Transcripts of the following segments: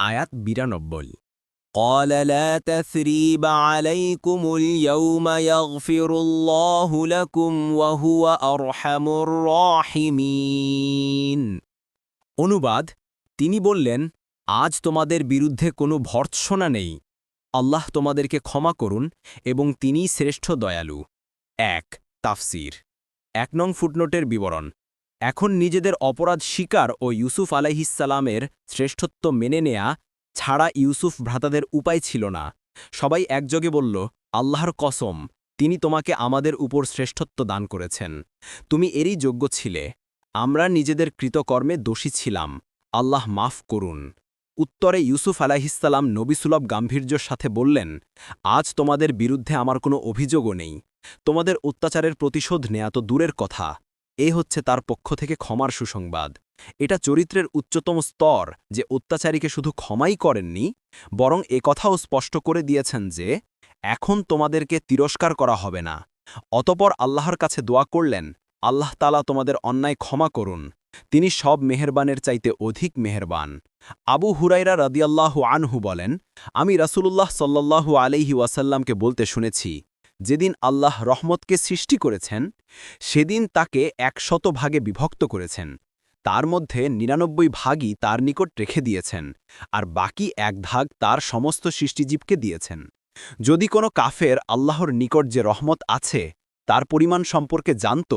আয়াত বিরানব্বই قال لا تثريب عليكم اليوم يغفر الله لكم وهو أرحم الراحمين অনুবাদ তিনি বললেন আজ তোমাদের বিরুদ্ধে কোনো ভর্ৎসনা নেই আল্লাহ তোমাদেরকে ক্ষমা করুন এবং তিনিই শ্রেষ্ঠ দয়ালু এক তাফসির এক নং ফুটনোটের বিবরণ এখন নিজেদের অপরাধ স্বীকার ও ইউসুফ আলাইহিসালামের শ্রেষ্ঠত্ব মেনে নেয়া ছাড়া ইউসুফ ভ্রাতাদের উপায় ছিল না। সবাই একযোগে বলল, আল্লাহর কসম, তিনি তোমাকে আমাদের উপর শ্রেষ্ঠত্ব দান করেছেন। তুমি এরই যোগ্য ছিলে। আমরা নিজেদের কৃতকর্মে দোষী ছিলাম। আল্লাহ মাফ করুন। উত্তরে ইউসুফ আলাহিসাল্লাম নবিসুলভ গাম্ভীর্যর সাথে বললেন, আজ তোমাদের বিরুদ্ধে আমার কোনো অভিযোগও নেই। তোমাদের অত্যাচারের প্রতিশোধ নেয়া তো দূরের কথা। এ হচ্ছে তার পক্ষ থেকে ক্ষমার সুসংবাদ। এটা চরিত্রের উচ্চতম স্তর যে অত্যাচারীকে শুধু ক্ষমাই করেননি, বরং কথাও স্পষ্ট করে দিয়েছেন যে, এখন তোমাদেরকে তিরস্কার করা হবে না। অতপর আল্লাহর কাছে দোয়া করলেন, আল্লাহ তালা তোমাদের অন্যায় ক্ষমা করুন। তিনি সব মেহেরবানের চাইতে অধিক মেহেরবান। আবু হুরাইরা রাদিয়াল্লাহু আনহু বলেন, আমি রাসূলুল্লাহ সাল্লাল্লাহু আলাইহি ওয়াসাল্লামকে বলতে শুনেছি যেদিন আল্লাহ রহমতকে সৃষ্টি করেছেন, সেদিন তাকে একশত ভাগে বিভক্ত করেছেন। তার মধ্যে নিরানব্বই ভাগই তার নিকট রেখে দিয়েছেন, আর বাকি এক ভাগ তার সমস্ত সৃষ্টিজীবকে দিয়েছেন। যদি কোনো কাফের আল্লাহর নিকট যে রহমত আছে, তার পরিমাণ সম্পর্কে জানত,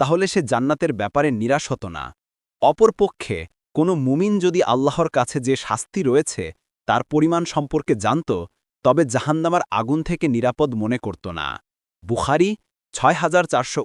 তাহলে সে জান্নাতের ব্যাপারে নিরাশ হতো না। অপরপক্ষে, কোনো মুমিন যদি আল্লাহর কাছে যে শাস্তি রয়েছে, তার পরিমাণ সম্পর্কে জানত তবে জাহান্নামার আগুন থেকে নিরাপদ মনে করত না। বুখারি ছয় হাজার চারশো